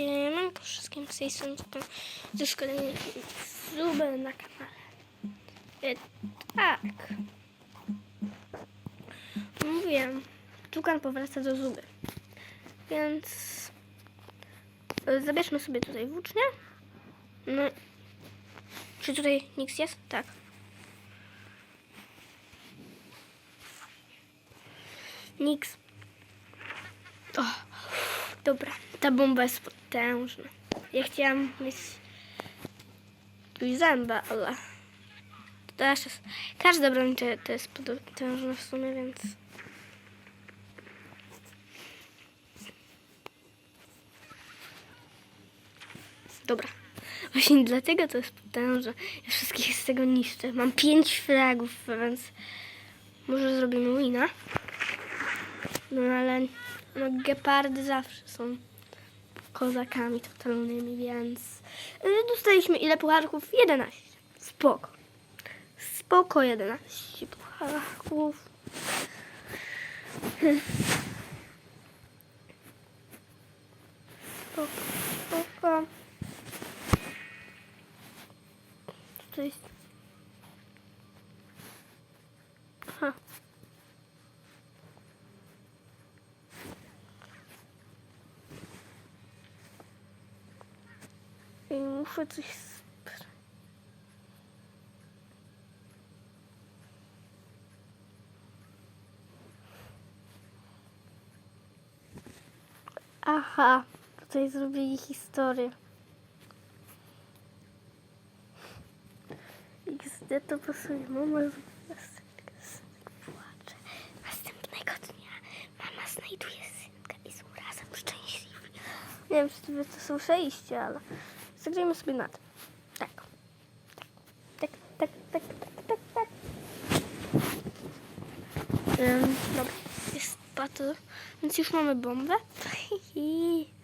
Siemanko wszystkim z tej strony ze szkolenia Zuby na kanale. E, tak. Mówiłem, Tukan powraca do Zuby. Więc e, zabierzmy sobie tutaj włócznię. No. Czy tutaj nikt jest? Tak. Niks. Dobra, ta bomba jest potężna. Ja chciałam mieć zęba, ale to też jest... Każda broń to, to jest potężna w sumie, więc... Dobra. Właśnie dlatego to jest potężne. Ja wszystkich z tego niszczę. Mam pięć fragów, więc może zrobimy wina. No ale no, gepardy zawsze są kozakami totalnymi, więc y, dostaliśmy ile pucharków? 11. Spoko. Spoko 11 pucharków. Spoko, spoko. To jest... Aha. I muszę coś Aha, tutaj zrobili historię. XD to pasuje. Mama płacze. Następnego dnia mama znajduje synka i są razem szczęśliwi. Nie wiem, czy to, to są przejście, ale zagrajmy sobie na tym. Tak. Tak, tak, tak, tak, tak, tak. Um, dobra, jest battle, więc już mamy bombę.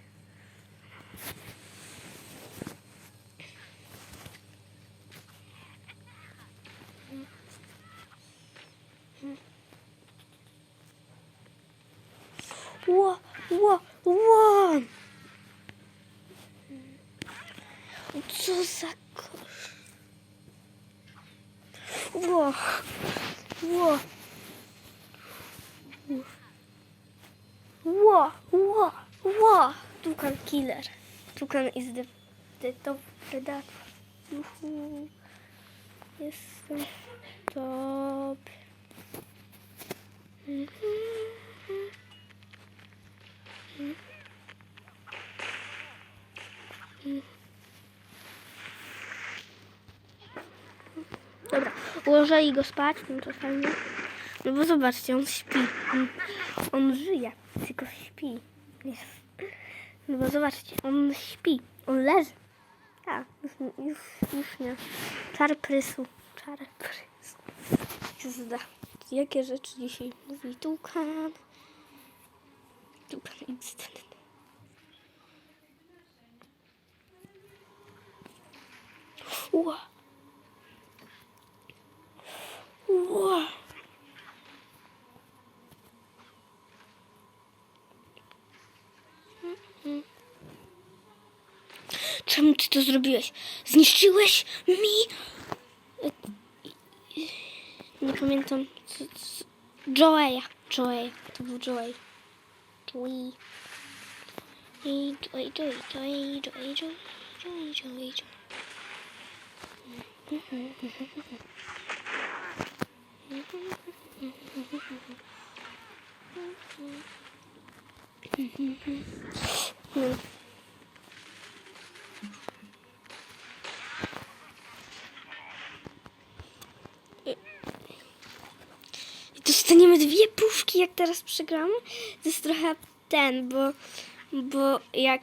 Ło, ło, ło! Co za kosz? Ło, ło. Ło, ło, ło. Tukan killer. Tukan is the, the top predator. Juhu. Jestem top. Mhm. Dobra, ułożyli go spać, no fajnie. No bo zobaczcie, on śpi. On, on żyje, tylko śpi. No bo zobaczcie, on śpi, on leży. A, już, już, nie. Czar prysu, czar prysu. Zda. Jakie rzeczy dzisiaj mówi Tukan? Tukan instant. Ła. Ty to zrobiłeś? Zniszczyłeś mi... Nie pamiętam. Co, co... Joeya. Joey. To był Joey. Joey. Joey, Joey, Joey, Joey, Joey, Joey, Joey, Joey. Dostaniemy dwie puszki, jak teraz przegramy. To jest trochę ten, bo, bo jak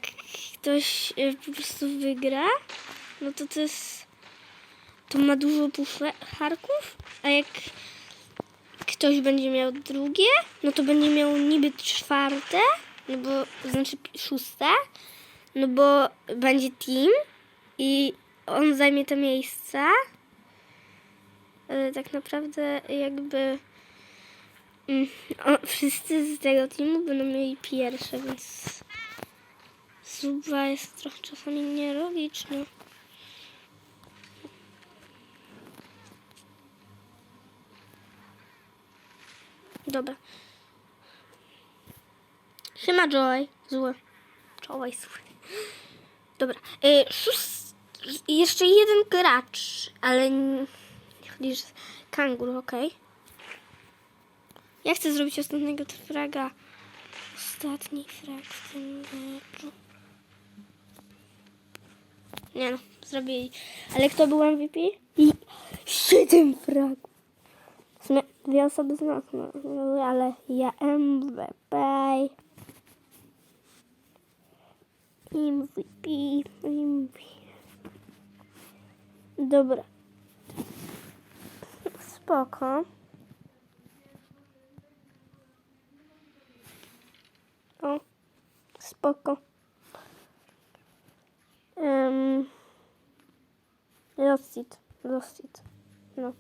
ktoś y, po prostu wygra, no to to jest. To ma dużo pucharków, a jak ktoś będzie miał drugie, no to będzie miał niby czwarte, no bo znaczy szóste, no bo będzie team i on zajmie te miejsca. Ale tak naprawdę jakby o, wszyscy z tego teamu będą mieli pierwsze, więc zuba jest trochę czasami nielogiczna. Dobra. Siema Joy. Zły. Joy zły. Dobra. Y, szóst... Jeszcze jeden gracz, ale chodzi, że kangur, okej. Ja chcę zrobić ostatniego fraga. Ostatni frag w tym meczu. Nie no, zrobili. Ale kto był MVP? I siedem fragów. W sumie dwie osoby z nas, no, ale ja MVP. MVP, MVP. Dobra. Spoko. O, spoko. Um, Lost it, lost it. No.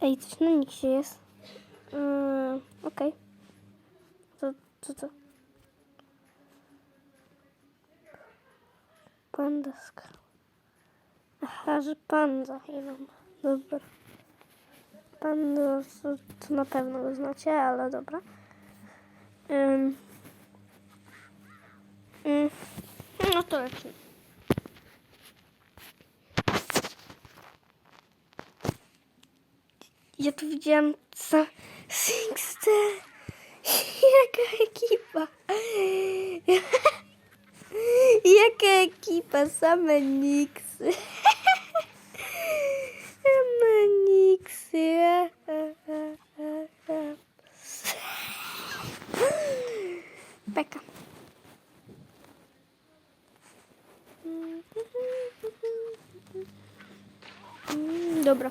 Ej, coś na Nixie jest. Yy, Okej. To, co to? Panda skał. Aha, że panda. Elon. Dobra. Panda, to, na pewno go znacie, ale dobra. Ym. Ym. No to lecimy. Ja tu widziałam co Sixte. Jaka ekipa. Jaka ekipa, same Nixy. Same Nixy. Beka. Mm, Dobra.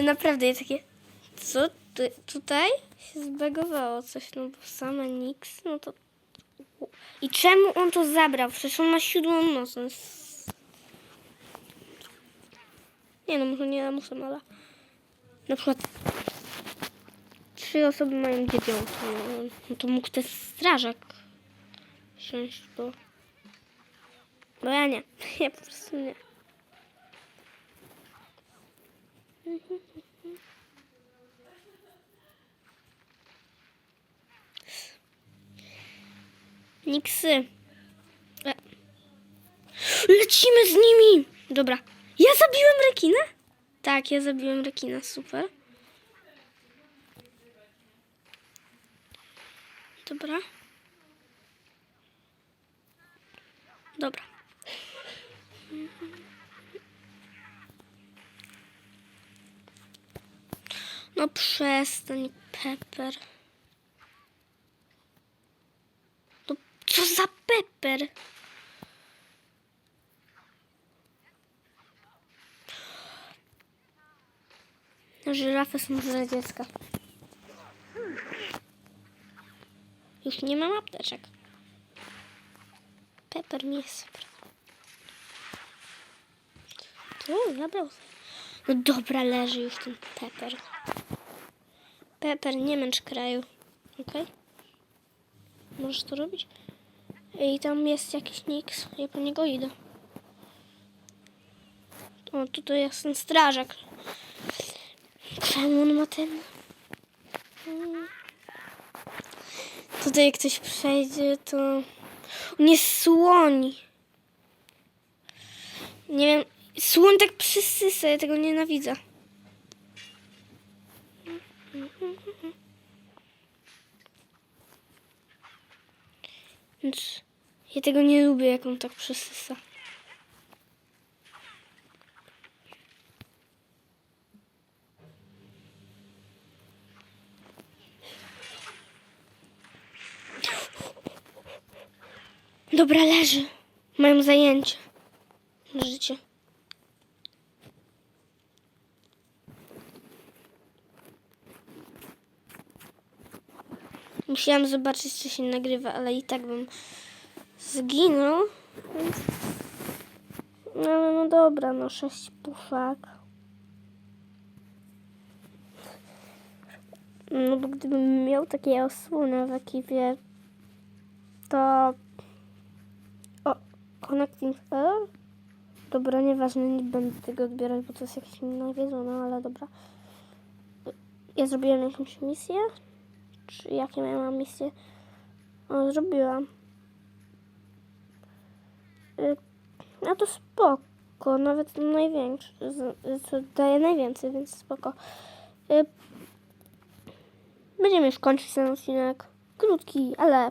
Ale naprawdę jest takie. Co tu, tutaj się zbagowało coś, no bo same Nix, no to. I czemu on to zabrał? Przecież on ma siódmą noc. on jest- Nie no, może nie lamusem, ale. Na przykład. Trzy osoby mają dziewiątą. No, no to mógł też strażak wziąć, bo. Bo ja nie. Ja po prostu nie. Niksy. E. Lecimy z nimi! Dobra. Ja zabiłem rekina? Tak, ja zabiłem rekina, super. Dobra. Dobra. No przestań, Pepper. No co za Pepper? Żyrafy są dla dziecka. Już nie mam apteczek. Pepper mi jest super. Zabrał. No dobra, leży już ten Pepper. Pepper, nie męcz kraju. Okej? Możesz to robić? I tam jest jakiś Nix. Ja po niego idę. O, tutaj jest ten strażak. Czemu on ma ten... Tutaj jak ktoś przejdzie, to... On jest słoń. Nie wiem, słoń tak przysysa, ja tego nienawidzę. Ja tego nie lubię, jak on tak przysysa. Dobra, leży. Mają zajęcie. Życie. Musiałam zobaczyć, co się nagrywa, ale i tak bym zginął. No, no dobra, no sześć pufak. No bo gdybym miał takie osłony w ekipie, to... O, connecting error? Dobra, nieważne, nie będę tego odbierać, bo to jest jakieś nawiedzone, ale dobra. Ja zrobiłem jakąś misję? Czy jakie miałam misje? O, zrobiłam. Y, No to spoko, nawet największy, co daje najwięcej, więc spoko. Y, Będziemy już kończyć ten odcinek. Krótki, ale